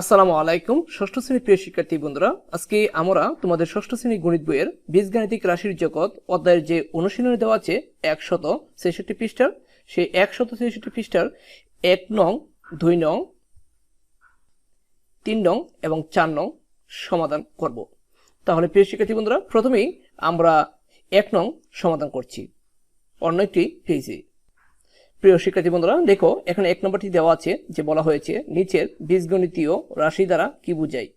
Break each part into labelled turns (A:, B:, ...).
A: আসসালামু আলাইকুম, ষষ্ঠ শ্রেণির প্রিয় শিক্ষার্থী বন্ধুরা। আজকে আমরা তোমাদের ষষ্ঠ শ্রেণি গণিত বইয়ের বীজগাণিতিক রাশির জগৎ অধ্যায়ের যে অনুশীলনী দেওয়া আছে, একশত ছেষট্টি পৃষ্ঠার, সেই একশত ছেষট্টি পৃষ্ঠার এক নং, দুই নং, তিন নং এবং চার নং সমাধান করব। তাহলে প্রিয় শিক্ষার্থী বন্ধুরা, প্রথমেই আমরা এক নং সমাধান করছি। অন্য একটি পেজে। প্রিয় শিক্ষার্থী বন্ধুরা, দেখো, এখানে এক নম্বরটি দেওয়া আছে যে বলা হয়েছে, নিচের বীজগণিতীয় রাশি দ্বারা কি বুঝাই?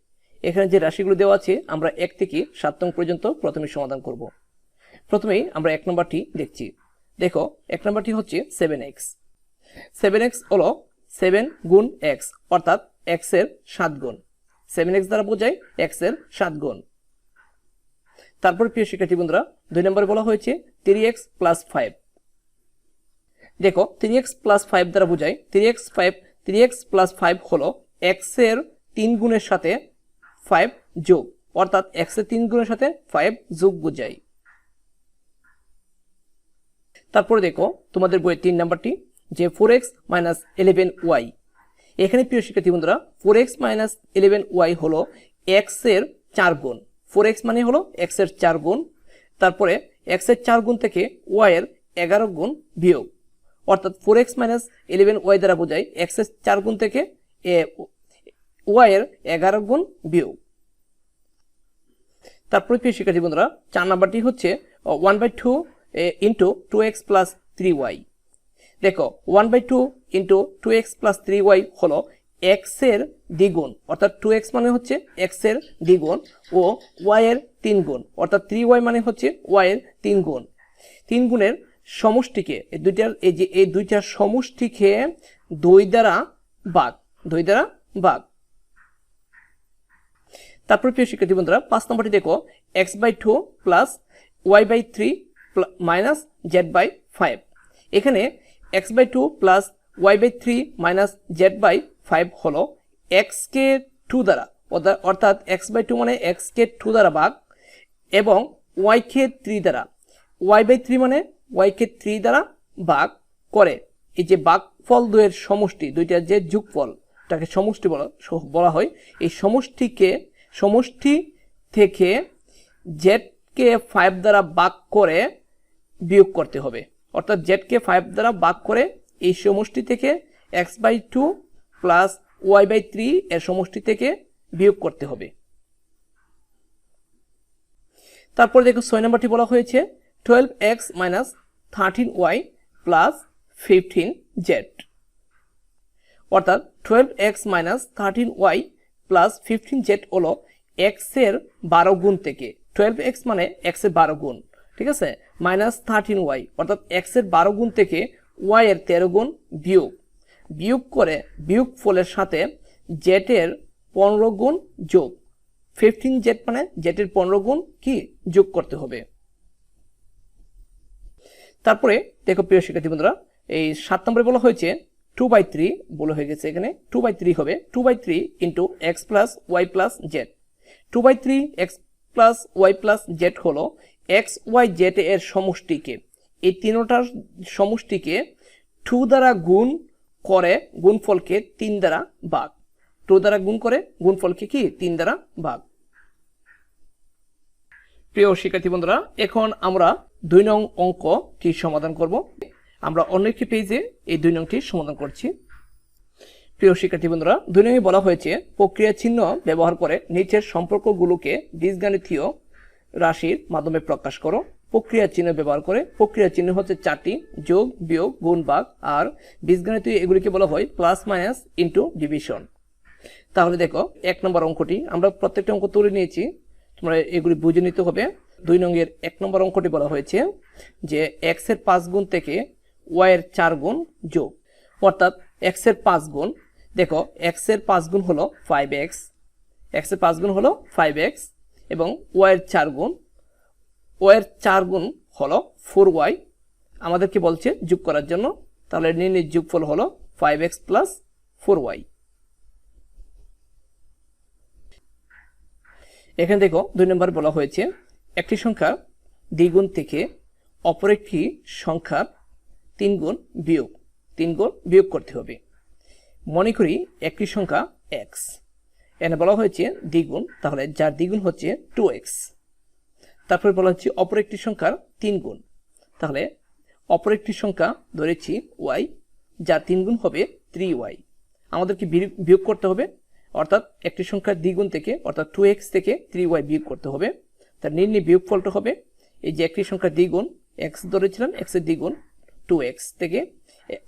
A: এখানে যে রাশিগুলো দেওয়া আছে, আমরা এক থেকে সাত নং পর্যন্ত প্রথমে সমাধান করব। প্রথমেই আমরা এক নম্বরটি দেখছি। দেখো, এক নম্বরটি হচ্ছে সেভেন এক্স সেভেন এক্স হলো সেভেন গুণ এক্স অর্থাৎ এক্সের সাত গুণ। সেভেন এক্স দ্বারা বোঝায় এক্সের সাত গুণ। তারপর প্রিয় শিক্ষার্থী বন্ধুরা, দুই নম্বরে বলা হয়েছে থ্রি এক্স প্লাস ফাইভ দেখো থ্রি এক্স প্লাস ফাইভ দ্বারা বোঝায় three x five three x plus five হলো এক্সের তিন গুণের সাথে ফাইভ যোগ। অর্থাৎ এক্সের তিন গুণের সাথে ফাইভ যোগ বোঝায় তারপরে দেখো, তোমাদের বইয়ের তিন নাম্বারটি, যে four x minus eleven y এখানে প্রিয় শিক্ষার্থী বন্ধুরা four x minus eleven y হলো এক্সের চার গুণ। ফোর এক্স মানে হলো এক্সের চার গুণ। তারপরে এক্সের চার গুণ থেকে ওয়াই এর এগারো গুণ বিয়োগ। অর্থাৎ four x minus eleven y দ্বারা বোঝায় এক্সের চার গুণ থেকে ওয়াই এর এগারো গুণ বিয়োগ। তারপরে প্রিয় শিক্ষার্থী বন্ধুরা, চার নাম্বারটি হচ্ছে one by two into two x plus three y দেখো one by two into two x plus three y হলো এক্সের দ্বিগুণ, অর্থাৎ টু এক্স মানে হচ্ছে এক্সের দ্বিগুণ ও ওয়াই এর তিন গুণ অর্থাৎ থ্রি ওয়াই মানে হচ্ছে ওয়াই এর তিন গুণ তিন গুণের সমষ্টিকে, এই দুইটার এই যে, এই দুইটার সমষ্টিকে দুই দ্বারা বাঘ দুই দ্বারা বাঘ তারপর প্রিয় শিক্ষার্থী বন্ধুরা, পাঁচ নম্বরটি দেখো x by two plus y by three minus z by five এখানে x by two plus y by three minus z by five হলো এক্স কে টু দ্বারা অর্থাৎ এক্স বাই টু মানে এক্স কে টু দ্বারা ভাগ এবং ওয়াই কে থ্রি দ্বারা। ওয়াই বাই থ্রি মানে ওয়াই কে থ্রি দ্বারা ভাগ করে, এই যে ফল দুয়ের সমষ্টি দুইটার যে যুগফল তাকে সমষ্টি বলা বলা হয়, এই সমষ্টিকে, সমষ্টি থেকে জেডকে ফাইভ দ্বারা বাক করে বিয়োগ করতে হবে। অর্থাৎ জেডকে ফাইভ দ্বারা বাক করে এই সমষ্টি থেকে x by two plus y by three এর সমষ্টি থেকে বিয়োগ করতে হবে। তারপর দেখো ছয় নম্বরটি বলা হয়েছে twelve x minus thirteen y plus fifteen z অর্থাৎ twelve x minus thirteen y plus fifteen z হলো এক্সের বারো গুণ থেকে। টুয়েলভ এক্স মানে এক্সের বারো গুণ, ঠিক আছে? মাইনাস থার্টিন ওয়াই অর্থাৎ এক্সের বারো গুণ থেকে ওয়াই এর তেরো গুণ বিয়োগ। বিয়োগ করে বিয়োগ ফলের সাথে জেটের পনেরো গুণ যোগ। ফিফটিন জেট মানে জেটের পনেরো গুণ কি? যোগ করতে হবে। তারপরে, দেখো প্রিয় শিক্ষার্থী বন্ধুরা, এই সাত নম্বরে বলা হয়েছে টু বাই থ্রি বলে হয়ে গেছে এখানে টু বাই থ্রি হবে two by three into x plus y plus z two by three x plus y plus z হলো এক্স ওয়াই জেড এর সমষ্টিকে। এই তিনোটার সমষ্টিকে টু দ্বারা গুণ করে গুণফলকে তিন দ্বারা ভাগ। টু দ্বারা গুণ করে গুণফলকে কি? তিন দ্বারা ভাগ। প্রিয় শিক্ষার্থী বন্ধুরা, এখন আমরা দুই নং অঙ্কটি সমাধান করব? আমরা অন্য একটি পেজে এই দুই নংটি সমাধান করছি। প্রিয় শিক্ষার্থী বন্ধুরা, দুই নঙ্গে বলা হয়েছে, প্রক্রিয়া চিহ্ন ব্যবহার করে নিচের সম্পর্কগুলোকে বীজগাণিতীয় রাশির মাধ্যমে প্রকাশ করো। প্রক্রিয়া চিহ্ন ব্যবহার করে, প্রক্রিয়া চিহ্ন হচ্ছে চারটি, যোগ, বিয়োগ, গুণ আর বীজগাণিতীয় এগুলিকে বলা হয় প্লাস মাইনাস ইন্টু ডিভিশন তাহলে দেখো, এক নম্বর অঙ্কটি, আমরা প্রত্যেকটা অঙ্ক তুলে নিয়েছি, তোমরা এগুলি বুঝে নিতে হবে। দুই নঙ্গের এক নম্বর অঙ্কটি বলা হয়েছে যে এক্সের পাঁচ গুণ থেকে ওয়াই এর চার গুণ যোগ। অর্থাৎ এক্সের পাঁচ গুণ, দেখো এক্সের পাঁচ গুণ হলো ফাইভ এক্স এক্সের পাঁচ গুণ হলো ফাইভ এক্স এবং ওয়াই এর চার গুণ ওয়াই এর চার গুণ হলো ফোর ওয়াই আমাদেরকে বলছে? যোগ করার জন্য। তাহলে নির্ণয় যোগফল হলো five x plus four y এখানে দেখো, দুই নম্বর বলা হয়েছে একটি সংখ্যা দ্বিগুণ থেকে অপর একটি সংখ্যার তিন গুণ বিয়োগ। তিন গুণ বিয়োগ করতে হবে। মনে করি একটি সংখ্যা এক্স এনে বলা হয়েছে দ্বিগুণ, তাহলে যার দ্বিগুণ হচ্ছে টু এক্স তারপরে বলা হচ্ছে অপর একটি সংখ্যার তিন গুণ তাহলে অপর একটি সংখ্যা ধরেছি ওয়াই যার তিন গুণ হবে থ্রি ওয়াই আমাদেরকে বিয়োগ- বিয়োগ করতে হবে, অর্থাৎ একটি সংখ্যার দ্বিগুণ থেকে, অর্থাৎ টু এক্স থেকে থ্রি ওয়াই বিয়োগ করতে হবে। তার নির্ণয় বিয়োগ ফলটা হবে এই যে একটি সংখ্যা দ্বিগুণ এক্স ধরেছিলাম এক্সের দ্বিগুণ টু এক্স থেকে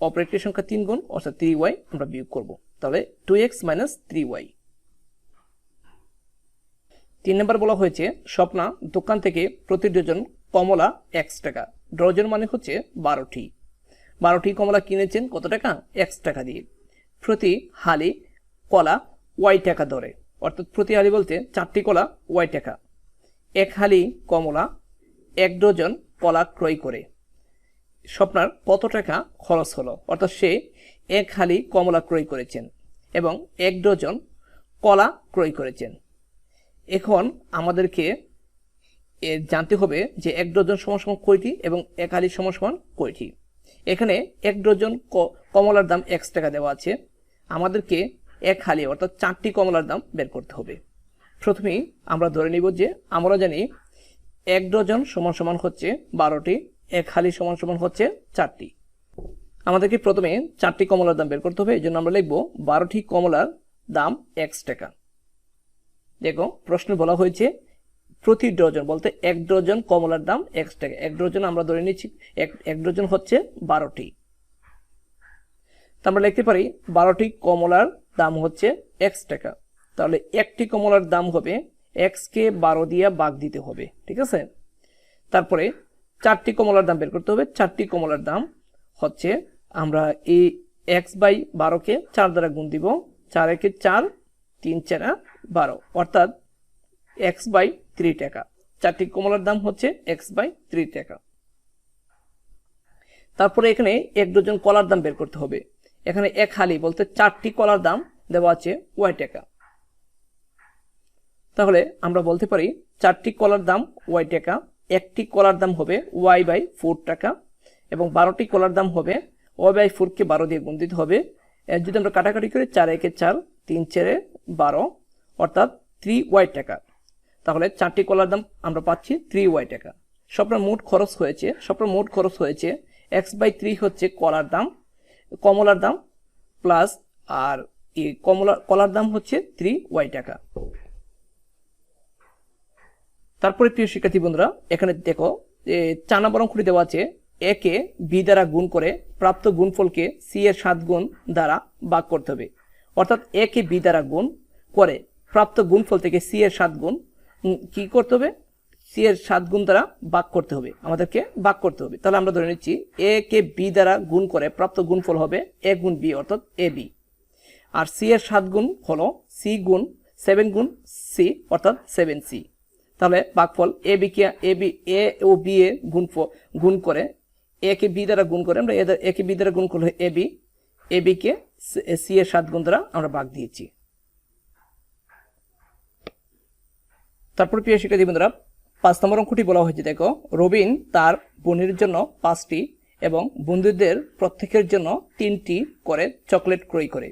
A: অপর একটি সংখ্যা তিন গুণ অর্থাৎ থ্রি ওয়াই আমরা বিয়োগ করব। তাহলে two x minus three y তিন নম্বর বলা হয়েছে, স্বপ্না দোকান থেকে প্রতি ডজন কমলা এক্স টাকা, ডজন মানে হচ্ছে বারোটি। বারোটি কমলা কিনেছেন কত টাকা? এক্স টাকা দিয়ে। প্রতি হালি কলা ওয়াই টাকা ধরে, অর্থাৎ প্রতি হালি বলতে চারটি কলা ওয়াই টাকা। এক হালি কমলা, এক ডজন কলা ক্রয় করে। স্বপ্নার কত টাকা খরচ হলো? অর্থাৎ সে এক হালি কমলা ক্রয় করেছেন এবং এক ডজন কলা ক্রয় করেছেন। এখন আমাদেরকে জানতে হবে যে এক ডজন সমান কয়টি এবং এক হালি সমান সমান কয়টি? এখানে এক ডজন কমলার দাম এক্স টাকা দেওয়া আছে। আমাদেরকে এক হালি অর্থাৎ চারটি কমলার দাম বের করতে হবে। প্রথমেই আমরা ধরে নিব যে আমরা জানি এক ডজন সমান সমান হচ্ছে বারোটি, এক হালি সমান সমান হচ্ছে চারটি। আমাদেরকে প্রথমে চারটি কমলার দাম বের করতে হবে, এই জন্য আমরা লিখব বারোটি কমলার দাম এক্স টাকা। দেখো, প্রশ্ন বলা হয়েছে প্রতি ডজন বলতে এক ডজন কমলার দাম এক্স টাকা। এক ডজন আমরা ধরে নিচ্ছি, এক এক ডজন হচ্ছে বারোটি। তা আমরা লিখতে পারি বারোটি কমলার দাম হচ্ছে এক্স টাকা। তাহলে একটি কমলার দাম হবে এক্স কে বারো দিয়ে বাগ দিতে হবে, ঠিক আছে? তারপরে চারটি কমলার দাম বের করতে হবে, চারটি কমলার দাম হচ্ছে আমরা এই এক্স বাই বারোকে চার দ্বারা গুণ দিব, চার একে চার, তিন চারা বারো, অর্থাৎ এক্স বাই থ্রি টাকা। চারটি কমলার দাম হচ্ছে এক্স বাই থ্রি টাকা। তারপরে এখানে এক ডজন কলার দাম বের করতে হবে। এখানে এক হালি বলতে চারটি কলার দাম দেওয়া আছে ওয়াই টাকা। তাহলে আমরা বলতে পারি চারটি কলার দাম ওয়াই টাকা, একটি কলার দাম হবে ওয়াই বাই ফোর টাকা, এবং বারোটি কলার দাম হবে ওয়াই বাই ফোরকে বারো দিয়ে গুণ দিতে হবে যদি আমরা কাটাকাটি করি চার একে চার, তিন চারে বারো, অর্থাৎ থ্রি ওয়াই টাকা। তাহলে চারটি কলার দাম আমরা পাচ্ছি থ্রি ওয়াই টাকা। সবটার মোট খরচ হয়েছে সবটার মোট খরচ হয়েছে এক্স বাই থ্রি হচ্ছে কলার দাম, কমলার দাম প্লাস আর কমলা, কলার দাম হচ্ছে থ্রি ওয়াই টাকা। তারপরে প্রিয় শিক্ষার্থী বন্ধুরা, এখানে দেখো যে চার নম্বর অঙ্কটি দেওয়া আছে, একে বি দ্বারা গুণ করে প্রাপ্ত গুণফলকে সি এর সাত গুণ দ্বারা ভাগ করতে হবে। অর্থাৎ একে বি দ্বারা গুণ করে প্রাপ্ত গুণফল থেকে সি এর সাত গুণ কি করতে হবে? সি এর সাত গুণ দ্বারা ভাগ করতে হবে, আমাদেরকে ভাগ করতে হবে। তাহলে আমরা ধরে নিচ্ছি এ কে বি দ্বারা গুণ করে প্রাপ্ত গুণফল হবে এ গুণ বি, অর্থাৎ এ বি। আর সি এর সাত গুণ হলো সি গুণ সেভেন গুণ সি, অর্থাৎ সেভেন সি। তাহলে ভাগফল এ বি কে, এ বি, এ ও বি এ গুণ গুণ করে এ কে বি দ্বারা গুণ করে আমরা এ কে বি দ্বারা গুণ করলে এ বি এ বি কে সি এর সাত গুণ দ্বারা আমরা ভাগ দিয়েছি। তারপর প্রিয় শিক্ষার্থী বন্ধুরা, পাঁচ নম্বর অঙ্কটি বলা হয়েছে, দেখো, রবিন তার বোনের জন্য পাঁচটি এবং বন্ধুদের প্রত্যেকের জন্য তিনটি করে চকলেট ক্রয় করে।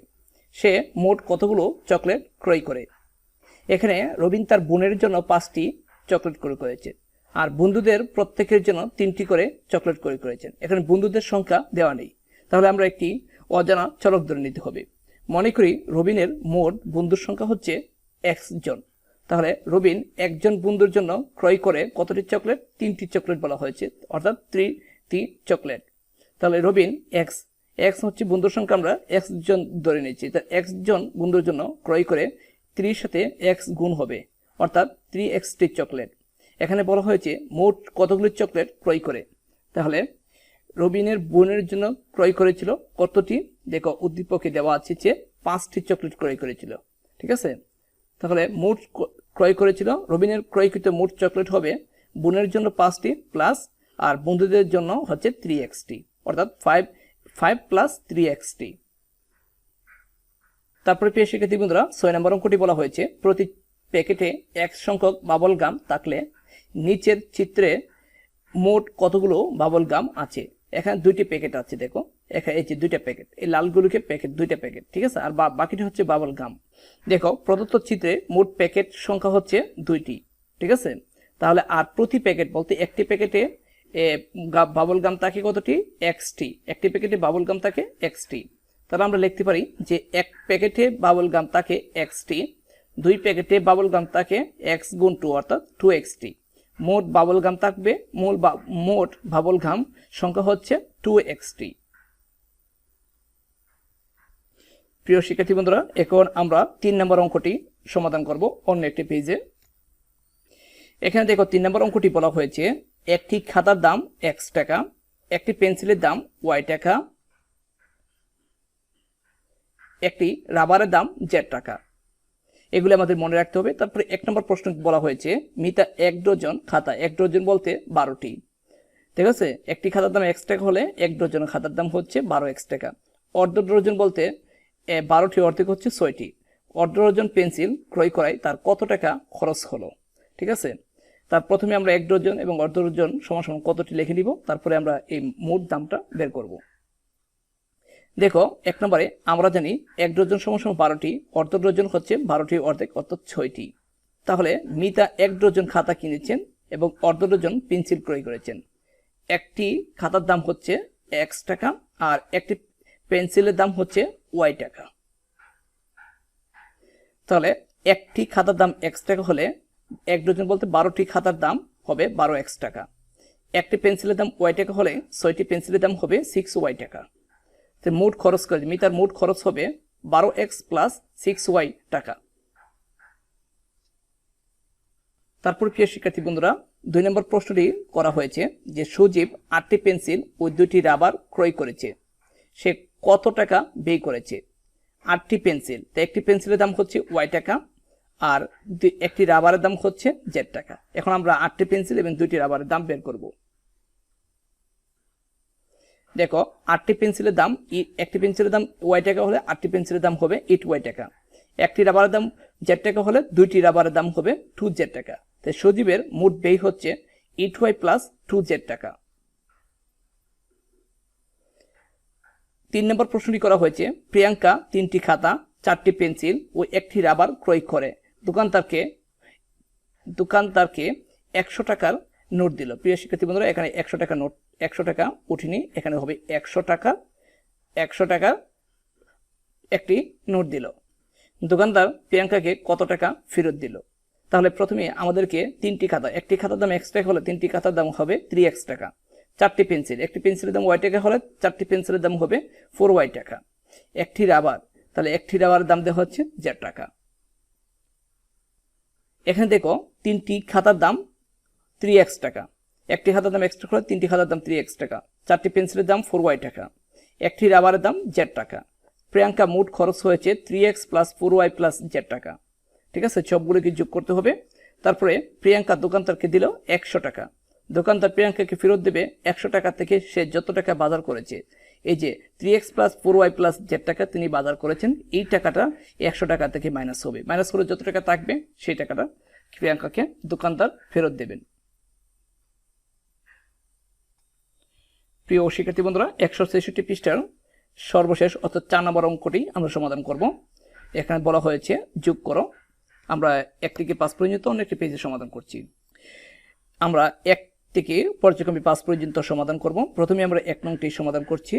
A: সে মোট কতগুলো চকলেট ক্রয় করে? এখানে রবিন তার বোনের জন্য পাঁচটি চকলেট করে করেছে আর বন্ধুদের প্রত্যেকের জন্য তিনটি করে চকলেট করে করেছেন। এখানে বন্ধুদের সংখ্যা দেওয়া নেই। তাহলে আমরা একটি অজানা চলক ধরে নিতে হবে। মনে করি রবিনের মোট বন্ধুর সংখ্যা হচ্ছে এক্স জন। তাহলে রবিন একজন বন্ধুর জন্য ক্রয় করে কতটি চকলেট তিনটি চকলেট বলা হয়েছে, অর্থাৎ টি চকলেট তাহলে রবিন এক্স এক্স হচ্ছে বন্ধুর সংখ্যা আমরা এক্স জন ধরে নিচ্ছি তা এক্স জন বন্ধুর জন্য ক্রয় করে ত্রির সাথে এক্স গুণ হবে। অর্থাৎ থ্রি এক্সটি চকলেট এখানে বলা হয়েছে মোট কতগুলি চকলেট ক্রয় করে। তাহলে রবিনের বোনের জন্য ক্রয় করেছিল কতটি? দেখো, উদ্দীপকে দেওয়া আছে যে পাঁচটি চকলেট ক্রয় করেছিল। ঠিক আছে? তাহলে মোট ক্রয় করেছিল, রবিনের ক্রয়কৃত মোট চকলেট হবে বোনের জন্য পাঁচটি প্লাস আর বন্ধুদের জন্য হচ্ছে থ্রি এক্সটি অর্থাৎ ফাইভ ফাইভ প্লাস থ্রি এক্সটি তারপরে প্রিয় শিক্ষার্থী বন্ধুরা, ছয় নম্বর অঙ্কটি বলা হয়েছে, প্রতি প্যাকেটে এক সংখ্যক বাবল গাম থাকলে নিচের চিত্রে মোট কতগুলো বাবল গাম আছে? এখানে দুইটি প্যাকেট আছে, দেখো। এখানে এই যে দুইটা প্যাকেট। এই লালগুলোকে প্যাকেট দুইটা প্যাকেট, ঠিক আছে? আর বাকিটা হচ্ছে বাবল গাম। দেখো, প্রদত্ত চিত্রে মোট প্যাকেট সংখ্যা হচ্ছে দুইটি, ঠিক আছে? তাহলে আর প্রতি প্যাকেট বলতে একটি প্যাকেটে বাবল গাম থাকে কতটি? এক্সটি একটি প্যাকেটে বাবল গাম থাকে এক্সটি তাহলে আমরা লিখতে পারি যে এক প্যাকেটে বাবল গাম থাকে এক্সটি দুই প্যাকেটে বাবল গাম থাকে এক্স গুণ টু অর্থাৎ টু এক্স টি মোট বাবল গাম থাকবে, মূল মোট বাবল গাম সংখ্যা হচ্ছে টু এক্স টি প্রিয় শিক্ষার্থী বন্ধুরা, এখন আমরা তিন নম্বর অঙ্কটি সমাধান করব অন্য একটি পেজে। এখানে দেখো তিন নম্বর অঙ্কটি বলা হয়েছে, একটি খাতার দাম এক্স টাকা, একটি পেন্সিলের দাম ওয়াই টাকা, একটি রাবারের দাম জেড টাকা। এগুলো আমাদের মনে রাখতে হবে। তারপরে এক নম্বর প্রশ্ন বলা হয়েছে, মিতা এক ডজন খাতা, এক ডজন বলতে বারোটি। ঠিক আছে? একটি খাতার দাম এক্স টাকা হলে এক ডজন খাতার দাম হচ্ছে বারো এক্স টাকা। অর্ধ ডজন বলতে বারোটি অর্ধেক হচ্ছে ছয়টি। অর্ধ ডজন পেন্সিল ক্রয় করায় তার কত টাকা খরচ হলো? ঠিক আছে? তার প্রথমে আমরা এক ডজন এবং অর্ধ ডজন সমান সমান কতটি লিখে নিব, তারপরে আমরা এই মোট দামটা বের করব। দেখো, এক নম্বরে আমরা জানি এক ডজন সমান বারোটি, অর্ধ ডজন হচ্ছে বারোটি, অর্ধেক অর্থাৎ ছয়টি। তাহলে মিতা এক ডজন খাতা কিনেছেন এবং অর্ধ ডজন পেন্সিল ক্রয় করেছেন। একটি খাতার দাম হচ্ছে এক্স টাকা আর একটি পেন্সিলের দাম হচ্ছে ওয়াই টাকা। তাহলে একটি খাতার দাম এক্স টাকা হলে এক ডজন বলতে বারোটি খাতার দাম হবে বারো এক্স টাকা। একটি পেন্সিলের দাম ওয়াই টাকা হলে ছয়টি পেন্সিলের দাম হবে সিক্স ওয়াই টাকা। তো মোট খরচ করে মিটার মোট খরচ হবে বারো এক্স প্লাস সিক্স ওয়াই টাকা। তারপর প্রিয় শিক্ষার্থী বন্ধুরা, দুই নম্বর প্রশ্নটি করা হয়েছে যে সুজীব আটটি পেন্সিল ও দুইটি রাবার ক্রয় করেছে। সে কত টাকা ব্যয় করেছে? আটটি পেন্সিল। তো একটি পেন্সিলের দাম হচ্ছে ওয়াই টাকা আর একটি রাবারের দাম হচ্ছে জেড টাকা। এখন আমরা আটটি পেন্সিল এবং দুইটি রাবারের দাম বের করব। দেখো, আটটি পেন্সিলের দাম একটি পেন্সিলের দাম ওয়াই টাকা হলে আটটি পেন্সিলের দাম হবে এইট ওয়াই টাকা। একটি রাবারের দাম জেড টাকা হলে দুইটি রাবারের দাম হবে টু জেড টাকা। তাই সজীবের মোট ব্যয় হচ্ছে eight y plus two z টাকা। তিন নম্বর প্রশ্নটি করা হয়েছে, প্রিয়াঙ্কা তিনটি খাতা, চারটি পেন্সিল ও একটি রাবার ক্রয় করে। দোকানদারকে দোকানদারকে একশো টাকার নোট দিল। প্রিয় শিক্ষার্থী বন্ধুরা, এখানে একশো টাকা নোট, একশো টাকা উঠিনি, এখানে হবে একশো টাকা একশো টাকা একটি নোট দিল। দোকানদার প্রিয়াঙ্কাকে কত টাকা ফেরত দিল? তাহলে প্রথমে আমাদেরকে তিনটি খাতা, একটি খাতার দাম এক্স টাকা হলে তিনটি খাতার দাম হবে থ্রি এক্স টাকা। চারটি পেন্সিল, একটি পেন্সিলের দাম ওয়াই টাকা হলে চারটি পেন্সিলের দাম হবে ফোর ওয়াই টাকা। একটি রাবার, তাহলে একটি রাবারের দাম দেওয়া হচ্ছে জেড টাকা। এখানে দেখো, তিনটি খাতার দাম থ্রি এক্স টাকা। একটি খাতার দাম এক্স টাকা হলে তিনটি খাতার দাম থ্রি এক্স টাকা। চারটি পেন্সিলের দাম ফোর ওয়াই টাকা। একটি রাবারের দাম জেড টাকা। প্রিয়াঙ্কা, মোট খরচ হয়েছে three x plus four y plus z টাকা। ঠিক আছে? সবগুলোকে যোগ করতে হবে। তারপরে প্রিয়াঙ্কা দোকানদারকে দিল একশো টাকা। দোকানদার প্রিয়াঙ্কাকে ফেরত দেবে একশো টাকা থেকে সে যত টাকা বাজার করেছে। এই যে three x plus four y plus z টাকা তিনি বাজার করেছেন, এই টাকাটা একশো টাকা থেকে মাইনাস হবে। মাইনাস করে যত টাকা থাকবে, সেই টাকাটা প্রিয়াঙ্কাকে দোকানদার ফেরত দেবেন। প্রিয় শিক্ষার্থী বন্ধুরা, একশো ছেষট্টি পৃষ্ঠার সর্বশেষ অর্থাৎ চার নম্বর অঙ্কটি আমরা সমাধান করব। এখানে বলা হয়েছে, যোগ করো। আমরা এক থেকে পাঁচ পর্যন্ত অন্য একটি পেজে সমাধান করছি। আমরা এক থেকে পর্যায়ক্রমে পাঁচ পর্যন্ত সমাধান করব। প্রথমে আমরা এক নংটি সমাধান করছি।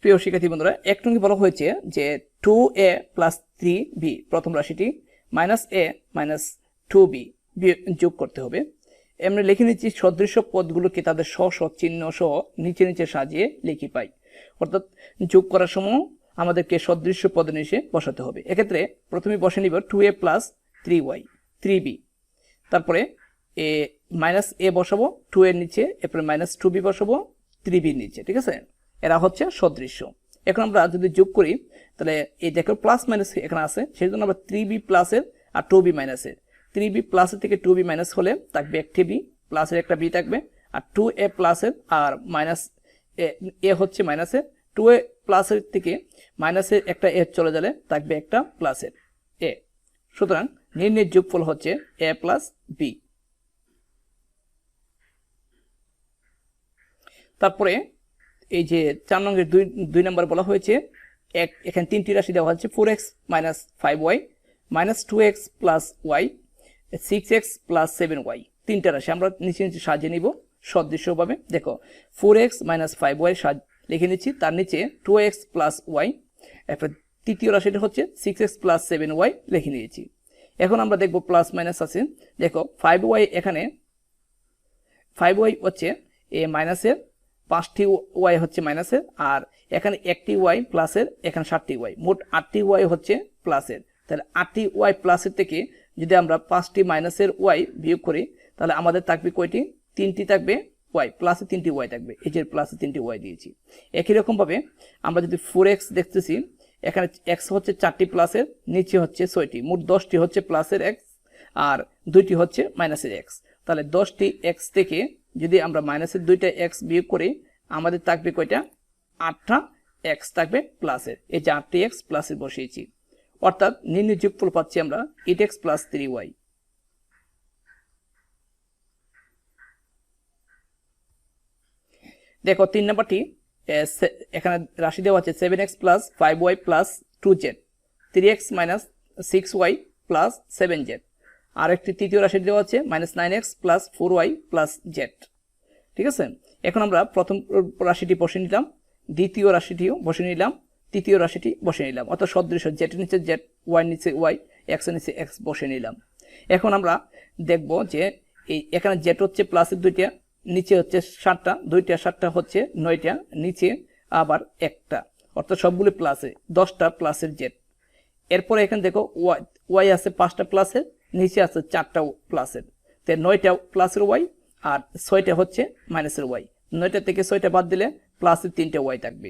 A: প্রিয় শিক্ষার্থী বন্ধুরা, এক নঙ্গে বলা হয়েছে যে two a plus three b প্রথম রাশিটি minus a minus two b যোগ করতে হবে। আমরা লিখে নিচ্ছি সদৃশ্য পদগুলোকে তাদের স্ব স্ব, চিহ্ন সহ নিচে নিচে সাজিয়ে লিখি পাই। অর্থাৎ যোগ করার সময় আমাদেরকে সদৃশ্য পদে নিচে বসাতে হবে। এক্ষেত্রে প্রথমে বসে নিব two a plus three y three b তারপরে এ মাইনাস এ বসাবো টু এর নিচে, এরপরে মাইনাস টু বি বসাবো থ্রি বির নিচে, ঠিক আছে? এরা হচ্ছে সদৃশ্য এখন আমরা যদি যোগ করি, তাহলে এই দেখো প্লাস মাইনাস এখানে আছে সেই জন্য আমরা থ্রি বি প্লাসের আর টু বি মাইনাসের থ্রি বি প্লাসের থেকে টু বি মাইনাস হলে থাকবে একটি বি প্লাসের একটা বি থাকবে, আর টু এ প্লাসের আর মাইনাস এ হচ্ছে মাইনাসের টু এ প্লাসের থেকে মাইনাসের একটা এ চলে গেলে থাকবে একটা প্লাসের এ। সুতরাং নির্ণয়ের যোগফল হচ্ছে এ প্লাস বি তারপরে এই যে চার নম্বরের দুই দুই নম্বর বলা হয়েছে, এক, এখানে তিনটি রাশি দেওয়া হচ্ছে four x minus five y minus two x plus y six x plus seven y তিনটা রাশি। আমরা নিচে নিচে সাজিয়ে নিব, সদৃশ্যভাবে। দেখো four x minus five y সাজ, লিখে নিচ্ছি, তার নিচে টু এক্স প্লাস ওয়াই এরপর তৃতীয় রাশিটা হচ্ছে six x plus seven y লিখে নিয়েছি। এখন আমরা দেখব প্লাস মাইনাস আছে। দেখো ফাইভ ওয়াই এখানে ফাইভ ওয়াই হচ্ছে এ মাইনাসের পাঁচটি ওয়াই হচ্ছে মাইনাসের আর এখানে একটি ওয়াই প্লাসের এখানে সাতটি ওয়াই মোট আটটি ওয়াই হচ্ছে প্লাসের তাহলে আটটি ওয়াই প্লাসের থেকে যদি আমরা পাঁচটি মাইনাসের ওয়াই বিয়োগ করি, তাহলে আমাদের থাকবে কয়টি? তিনটি থাকবে ওয়াই প্লাসে তিনটি ওয়াই থাকবে। এই যে প্লাসে তিনটি ওয়াই দিয়েছি। একই রকমভাবে আমরা যদি ফোর এক্স দেখতেছি, এখানে এক্স হচ্ছে চারটি প্লাসের নিচে হচ্ছে ছয়টি। মোট দশটি হচ্ছে প্লাসের এক্স আর দুইটি হচ্ছে মাইনাসের এক্স তাহলে দশটি এক্স থেকে যদি আমরা মাইনাসের দুইটা এক্স বিয়োগ করি, আমাদের থাকবে কয়টা? আটটা এক্স থাকবে প্লাসের এই যে আটটি এক্স প্লাসের বসিয়েছি। অর্থাৎ নির্ণয় যোগফল পাচ্ছি আমরা eight x plus three y দেখো, তিন নম্বরটি এখানে রাশি দেওয়া আছে seven x plus five y plus two z three x minus six y plus seven z আর একটি তৃতীয় রাশি দেওয়া আছে minus nine x plus four y plus z ঠিক আছে? এখন আমরা প্রথম রাশিটি বসে নিলাম, দ্বিতীয় রাশিটিও বসে নিলাম। তৃতীয় রাশিটি বসে নিলাম, অর্থাৎ সদৃশ জেটের নিচে জেড ওয়াই নিচে ওয়াই এক্সের নিচে এক্স বসে নিলাম। এখন আমরা দেখব যে এই এখানে জেট হচ্ছে প্লাসের দুইটা, নিচে হচ্ছে সাতটা, দুইটা, সাতটা হচ্ছে নয়টা, নিচে আবার একটা, অর্থাৎ সবগুলি প্লাসে দশটা প্লাসের জেট এরপরে এখানে দেখো ওয়াই ওয়াই আছে পাঁচটা প্লাসের নিচে আছে চারটা প্লাসের তো নয়টা প্লাসের ওয়াই আর ছয়টা হচ্ছে মাইনাসের ওয়াই নয়টা থেকে ছয়টা বাদ দিলে প্লাসের তিনটে ওয়াই থাকবে।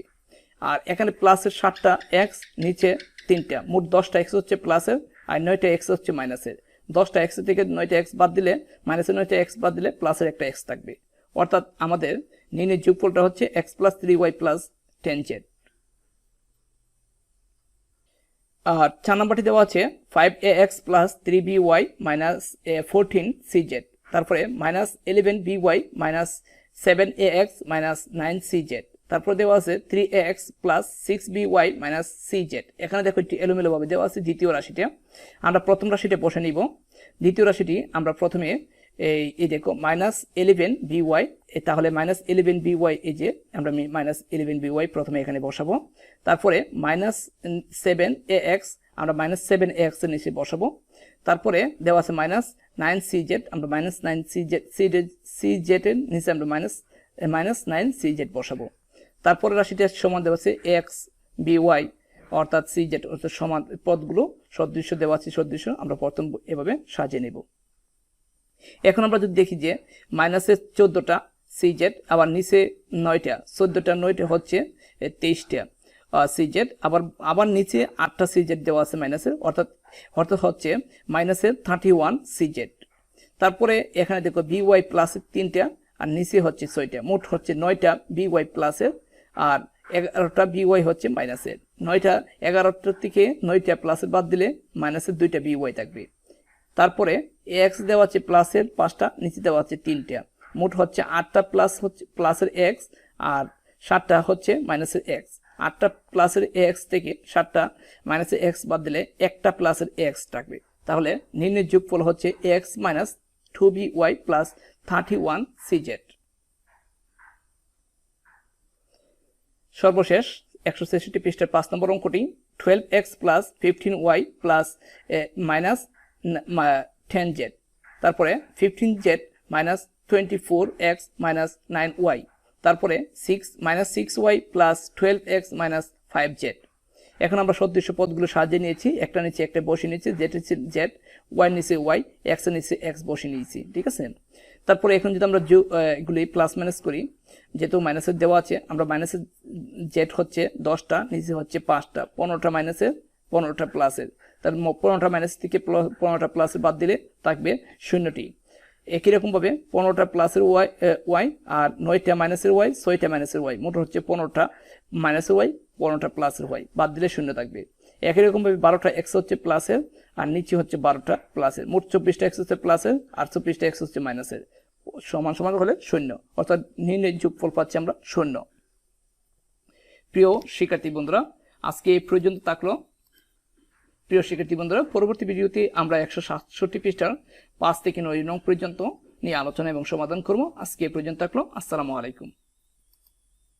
A: আর এখানে প্লাসের সাতটা এক্স নিচে তিনটা। মোট দশটা এক্স হচ্ছে প্লাসের আর নয়টা এক্স হচ্ছে মাইনাসের দশটা এক্স থেকে নয়টা এক্স বাদ দিলে মাইনাসের নয়টা এক্স বাদ দিলে প্লাসের একটা এক্স থাকবে। অর্থাৎ আমাদের নির্ণয় যোগফলটা হচ্ছে x plus three y plus ten z আর চার নম্বরটি দেওয়া আছে five a x plus three b y minus a fourteen c z তারপরে minus eleven b y minus seven a x minus nine c z তারপর দেওয়া আছে three x plus six b y minus c z এখানে দেখো একটি এলোমেলোভাবে দেওয়া আছে দ্বিতীয় রাশিটা আমরা প্রথম রাশিটা বসে নিব। দ্বিতীয় রাশিটি আমরা প্রথমে এই এই দেখো মাইনাস ইলেভেন বি ওয়াই তাহলে মাইনাস ইলেভেন বি ওয়াই এই যে আমরা মাইনাস ইলেভেন বি ওয়াই প্রথমে এখানে বসাবো। তারপরে মাইনাস সেভেন এ এক্স আমরা মাইনাস সেভেন এ এক্সের নিচে বসাবো। তারপরে দেওয়া আছে মাইনাস নাইন সি জেড আমরা minus nine c z c z c জেডের নিচে আমরা minus minus nine c z বসাবো। তারপরে রাশিটা সমান দেওয়া আছে এক্স বি ওয়াই অর্থাৎ সি জেড অর্থাৎ সমান পদগুলো সদৃশ্য দেওয়া আছে, সদৃশ্য। আমরা প্রথম এভাবে সাজিয়ে নেব। এখন আমরা যদি দেখি যে মাইনাসের চোদ্দোটা সি জেড আবার নিচে নয়টা, চোদ্দোটা নয়টা হচ্ছে তেইশটা সি জেড আবার আবার নিচে আটটা সি জেড দেওয়া আছে মাইনাসের অর্থাৎ অর্থাৎ হচ্ছে মাইনাসের থার্টি ওয়ান সি জেড তারপরে এখানে দেখো বি ওয়াই প্লাসের তিনটা, আর নিচে হচ্ছে ছয়টা, মোট হচ্ছে নয়টা বি ওয়াই প্লাসের আর এগারোটা বি ওয়াই হচ্ছে মাইনাসের নয়টা এগারোটার থেকে নয়টা প্লাসের বাদ দিলে মাইনাসের দুইটা বি ওয়াই থাকবে। তারপরে এক্স দেওয়া আছে প্লাসের পাঁচটা, নিচে দেওয়া আছে তিনটা। মোট হচ্ছে আটটা প্লাস হচ্ছে প্লাসের এক্স আর সাতটা হচ্ছে মাইনাসের এক্স আটটা প্লাসের এক্স থেকে সাতটা মাইনাসের এক্স বাদ দিলে একটা প্লাসের এক্স থাকবে। তাহলে নির্ণয় যোগফল হচ্ছে x minus two b y plus thirty one CZ সর্বশেষ একশো ছেষট্টি পৃষ্ঠের পাঁচ নম্বর অঙ্কটি twelve x plus fifteen y plus minus ten z তারপরে fifteen z minus twenty four x minus nine y তারপরে six minus six y plus twelve x minus five z এখন আমরা সদৃশ্য পদগুলো সাজিয়ে নিয়েছি। একটা নিচে একটা বসে নিয়েছি। জেড জেড ওয়াই নিচে ওয়াই এক্স নিচে এক্স বসে নিয়েছি। ঠিক আছে? তারপরে এখন যদি আমরা এগুলি প্লাস মাইনাস করি, যেহেতু মাইনাসের দেওয়া আছে, আমরা মাইনাসের জেড হচ্ছে দশটা, নিচে হচ্ছে পাঁচটা। পনেরোটা মাইনাসের পনেরোটা প্লাসের তার পনেরোটা মাইনাস থেকে পনেরোটা প্লাসের বাদ দিলে থাকবে শূন্যটি। একই রকমভাবে পনেরোটা প্লাসের ওয়াই ওয়াই আর নয়টা মাইনাসের ওয়াই ছয়টা মাইনাসের ওয়াই মোট হচ্ছে পনেরোটা মাইনাসের ওয়াই পনেরোটা প্লাসের ওয়াই বাদ দিলে শূন্য থাকবে। একই রকমভাবে বারোটা এক্স হচ্ছে প্লাসের আর নিচে হচ্ছে বারোটা প্লাসের মোট চব্বিশটা এক্স হচ্ছে প্লাসের আর চব্বিশটা এক্স হচ্ছে মাইনাসের সমান সমান হলে শূন্য। অর্থাৎ নির্ণয় যোগফল পাচ্ছি আমরা শূন্য। প্রিয় শিক্ষার্থী বন্ধুরা, আজকে এই পর্যন্ত থাকল। প্রিয় শিক্ষার্থী বন্ধুরা, পরবর্তী ভিডিওতে আমরা একশো সাতষট্টি পৃষ্ঠার পাঁচ থেকে নয় নং পর্যন্ত নিয়ে আলোচনা এবং সমাধান করব। আজকে এ পর্যন্ত থাকল। আসসালামু আলাইকুম।